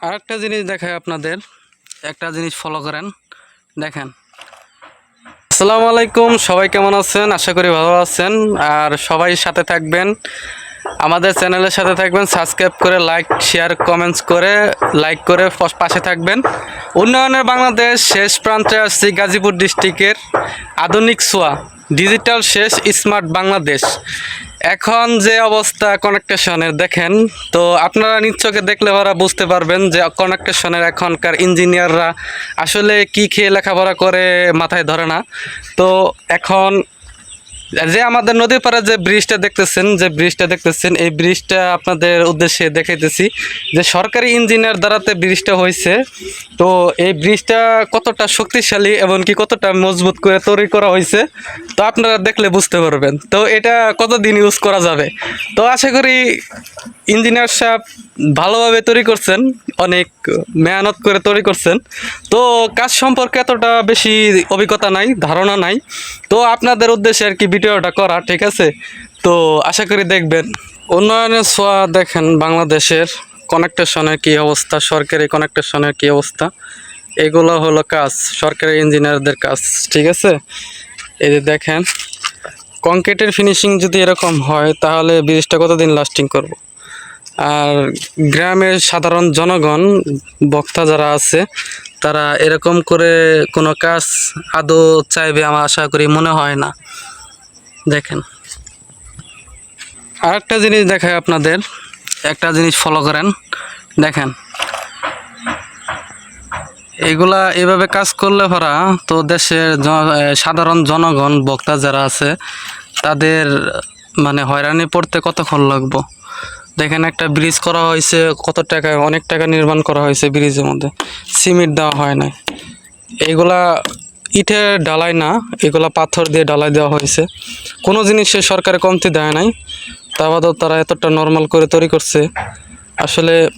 আর একটা জিনিস দেখায় আপনাদের। একটা জিনিস ফলো করেন। দেখেন। আসসালামু আলাইকুম, সবাই কেমন আছেন? আশা করি ভালো আছেন। আর সবাই সাথে থাকবেন। আমাদের চ্যানেলের সাথে থাকবেন সাবস্ক্রাইব করে লাইক শেয়ার কমেন্টস করে লাইক করে পাশে থাকবেন। উন্নয়নের বাংলাদেশ শেষ প্রান্তে আসছি গাজীপুর ডিস্ট্রিক্টের আধুনিক সোয়া ডিজিটাল শেষ স্মার্ট বাংলাদেশ। এখন যে অবস্থা কানেকটেশনের দেখেন, তো আপনারা নিশ্চয়কে দেখলে ওরা বুঝতে পারবেন যে কানেকটেশনের এখনকার ইঞ্জিনিয়াররা আসলে কি খেয়ে লেখাপড়া করে মাথায় ধরে না। তো এখন যে আমাদের নদীর পাড়ে যে ব্রিজটা দেখতেছেন, যে ব্রিজটা দেখতেছেন, এই ব্রিজটা আপনাদের উদ্দেশ্যে দেখাইতেছি যে সরকারি ইঞ্জিনিয়ার দ্বারাতে ব্রিজটা হয়েছে। তো এই ব্রিজটা কতটা শক্তিশালী এবং কি কতটা মজবুত করে তৈরি করা হয়েছে, তো আপনারা দেখলে বুঝতে পারবেন। তো এটা কতদিন ইউজ করা যাবে? তো আশা করি ইঞ্জিনিয়ার সাহেব ভালোভাবে তৈরি করছেন, অনেক মেহনত করে তৈরি করছেন। তো কাজ সম্পর্কে এতটা বেশি অভিজ্ঞতা নাই, ধারণা নাই। তো আপনাদের উদ্দেশ্যে আর কি ভিডিওটা করা, ঠিক আছে? তো আশা করি দেখবেন। উন্নয়নের ছোঁয়া দেখেন বাংলাদেশের কানেকটেশনের কি অবস্থা, সরকারি কানেকটেশনের কি অবস্থা। এগুলো হলো কাজ, সরকারি ইঞ্জিনিয়ারদের কাজ, ঠিক আছে? এই যে দেখেন কংক্রিটের ফিনিশিং যদি এরকম হয়, তাহলে ব্রিজটা কতদিন লাস্টিং করব? আর গ্রামের সাধারণ জনগণ, বক্তা যারা আছে, তারা এরকম করে কোনো কাজ আদৌ চাইবে আমার আশা করি মনে হয় না। দেখেন। আর একটা জিনিস দেখায় আপনাদের। একটা জিনিস ফলো করেন। দেখেন। এগুলা এভাবে কাজ করলে ভরা তো দেশের সাধারণ জনগণ, বক্তা যারা আছে, তাদের মানে হয়রানি পড়তে কতক্ষণ লাগবো? দেখেন একটা ব্রিজ করা হয়েছে, কত টাকা, অনেক টাকা নির্মাণ করা হয়েছে ব্রিজের মধ্যে। সিমেন্ট দেওয়া হয় না এইগুলা ইটের ডালাই না, এগুলা পাথর দিয়ে ডালাই দেওয়া হয়েছে। কোনো জিনিসে সরকারে কমতি দেয় নাই। তা তারা এতটা নর্মাল করে তৈরি করছে। আসলে